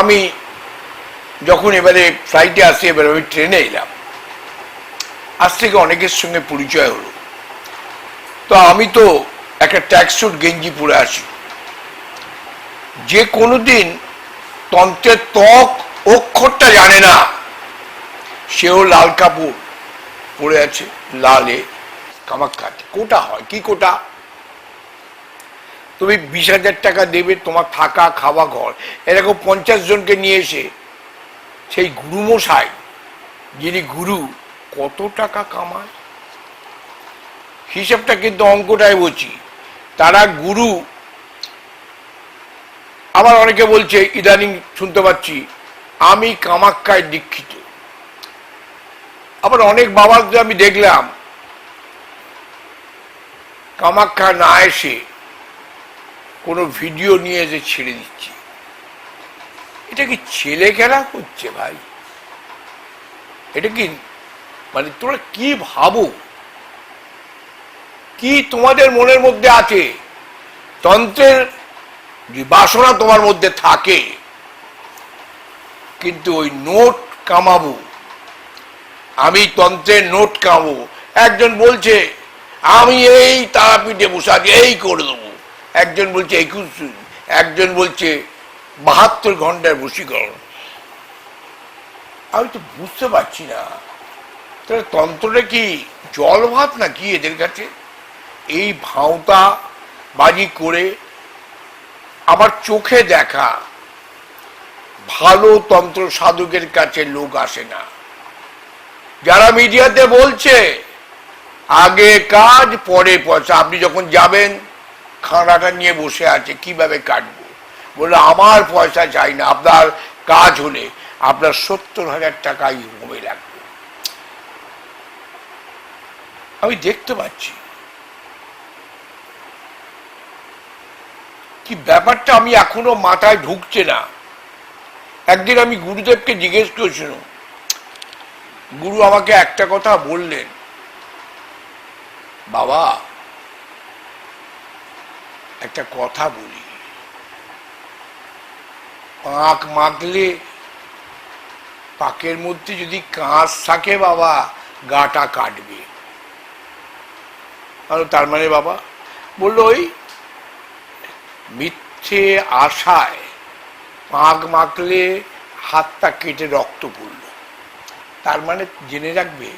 আমি যখন এবারে ফ্লাইটে আসি, এবারে আমি ট্রেনে এলাম। আজ থেকে অনেকের সঙ্গে পরিচয় হলো। তো আমি তো একটা ট্যাক্সুট গেঞ্জি পরে আসি। যে কোনোদিন তন্ত্রের ত্বক অক্ষরটা জানে না, সেও লাল কাপড় পরে আছে, লালে কামাক্ষাতে কোটা হয়, কি কোটা? তুমি বিশ হাজার টাকা দেবে তোমার থাকা, খাওয়া, ঘর। এরকম পঞ্চাশ জনকে নিয়ে এসে সেই গুরুমশাই, যিনি গুরু, কত টাকা কামায়? হিসাবটা কিন্তু অঙ্কটাই বলছি। তারা গুরু, আবার অনেকে বলছে, ইদানিং শুনতে পাচ্ছি, আমি কামাক্কায় দীক্ষিত। আবার অনেক বাবাদের আমি দেখলাম কামাক্ষা না এসে কোনো ভিডিও নিয়ে এসে ছেড়ে দিচ্ছে। এটা কি ছেলে খেলা করছে ভাই? এটা কি মানে তোমরা কি ভাবো? কি তোমাদের মনের মধ্যে আছে? তন্ত্রের যে বাসনা তোমার মধ্যে থাকে। কিন্তু ওই নোট কামাবো। আমি তন্ত্রের নোট কামাবো। একজন বলছে, আমি এই তারাপীঠে বসে এই করে দেবো। একজন বলছে একুশ, একজন বলছে বাহাত্তর ঘন্টায় বসীকরণ আমি তো বুঝতে পারছি না। তাহলে তন্ত্রটা কি জল ভাত না কি এদের কাছে? এই ভাঁওতা বাজি করে আবার চোখে দেখা ভালো তন্ত্র সাধকের কাছে লোক আসে না। যারা মিডিয়াতে বলছে, আগে কাজ, পরে পয়সা। আপনি যখন যাবেন খানাটা নিয়ে বসে আছে, কীভাবে কাটবো? বলল, আমার পয়সা চাই না, আপনার কাজ হলে আপনার সত্তর হাজার টাকাই হবে লাগবে। আমি দেখতে পাচ্ছি। কি ব্যাপারটা আমি এখনও মাথায় ঢুকছে না। একদিন আমি গুরুদেবকে জিজ্ঞেস করেছিলাম, গুরু আমাকে একটা কথা বললেন, বাবা একটা কথা বলি। পাক মাখলে পাকের মধ্যে যদি কাঁচ থাকে বাবা, গাটা কাটবে। আর তার মানে বাবা, বলল ওই মিথ্যে আশায় পাক মাখলে হাতটা কেটে রক্ত পড়ল। তার মানে জেনে রাখবে,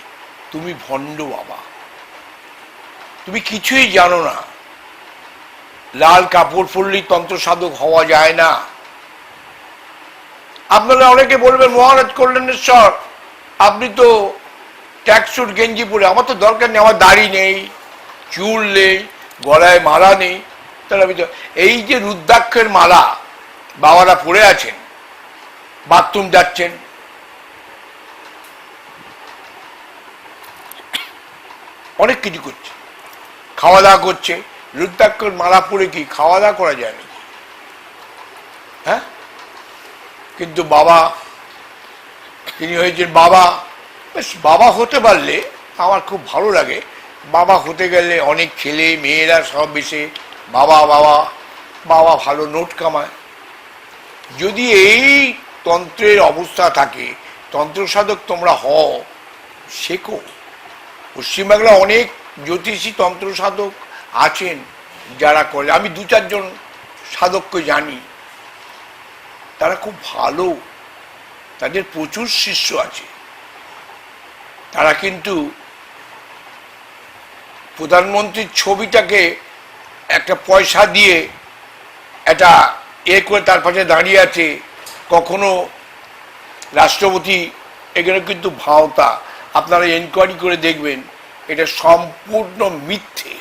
তুমি ভণ্ড বাবা। তুমি কিছুই জানো না। লাল কাপড় পরলেই তন্ত্র সাধক হওয়া যায় না। আপনারা অনেকে বলবেন, মহারাজ কল্যাণেশ্বর আপনি তো ট্যাক্সুট গেঞ্জি পরে, আমার তো দরকার নেই, আমার দাড়ি নেই, চুল নেই, গলায় মালা নেই। তাহলে আমি তো এই যে রুদ্রাক্ষের মালা, বাবারা পরে আছেন, বাথরুম যাচ্ছেন। অনেক কিছু করছে, খাওয়া দাওয়া করছে। রুদ্রাক্ষর মালা পরে কি খাওয়া দাওয়া করা যায় নাকি? হ্যাঁ? কিন্তু বাবা, তিনি হয়েছেন বাবা। বেশ, বাবা হতে পারলে আমার খুব ভালো লাগে। বাবা হতে গেলে অনেক ছেলে, মেয়েরা সব এসে বাবা বাবা বাবা ভালো নোট কামায়। যদি এই তন্ত্রের অবস্থা থাকে তন্ত্র সাধক তোমরা হও, শেখো। পশ্চিমবাংলা অনেক জ্যোতিষী তন্ত্র সাধক আছেন, যারা করে, আমি দু চারজন সাধককে জানি। তারা খুব ভালো। তাদের প্রচুর শিষ্য আছে। তারা কিন্তু প্রধানমন্ত্রীর ছবিটাকে একটা পয়সা দিয়ে একটা এ করে তার পাশে দাঁড়িয়ে আছে। কখনো রাষ্ট্রপতি, এখানে কিন্তু ভাওতা। আপনারা এনকোয়ারি করে দেখবেন, এটা সম্পূর্ণ মিথ্যে।